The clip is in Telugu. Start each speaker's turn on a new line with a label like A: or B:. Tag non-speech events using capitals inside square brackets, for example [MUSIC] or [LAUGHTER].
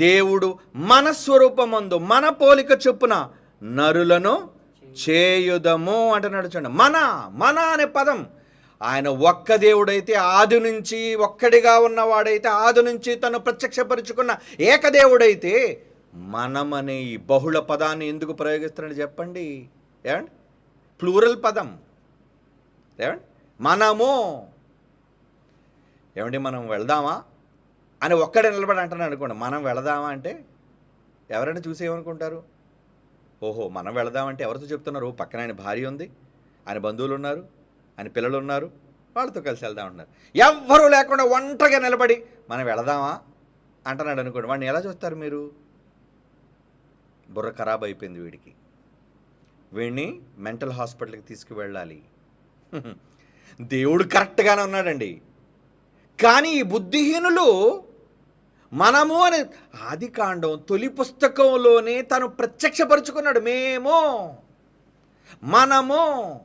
A: దేవుడు మన స్వరూపమందు మన పోలిక చొప్పున నరులను చేయుదము అంటున్నాడు చూడండి. మన మన అనే పదం. ఆయన ఒక్క దేవుడైతే ఆది నుంచి ఒక్కడిగా ఉన్నవాడైతే ఆది నుంచి తను ప్రత్యక్షపరుచుకున్న ఏకదేవుడైతే మనమనే ఈ బహుళ పదాన్ని ఎందుకు ప్రయోగిస్తున్నాడు చెప్పండి. ఏమండి? ప్లూరల్ పదం. ఏమండి? మనము. ఏమండి? మనం వెళ్దామా? అని ఒక్కడే నిలబడి అంటున్నాను అనుకోండి మనం వెళదామా అంటే ఎవరైనా చూసి ఏమనుకుంటారు? ఓహో మనం వెళదామంటే ఎవరితో చెప్తున్నారు? పక్కన ఆయన భార్య ఉంది ఆయన బంధువులు ఉన్నారు ఆయన పిల్లలు ఉన్నారు వాళ్ళతో కలిసి వెళ్దాం అంటున్నారు. ఎవ్వరూ లేకుండా ఒంటరిగా నిలబడి మనం వెళదామా అంటున్నాడు అనుకోండి వాడిని ఎలా చూస్తారు మీరు? బుర్ర ఖరాబ్ అయిపోయింది వీడికి. వీడిని మెంటల్ హాస్పిటల్కి తీసుకువెళ్ళాలి. [LAUGHS] దేవుడు కరెక్ట్గానే ఉన్నాడండి. కానీ ఈ బుద్ధిహీనులు మనము అని ఆది కాండం తొలి పుస్తకంలోనే తను ప్రత్యక్షపరుచుకున్నాడు. మేము మనము.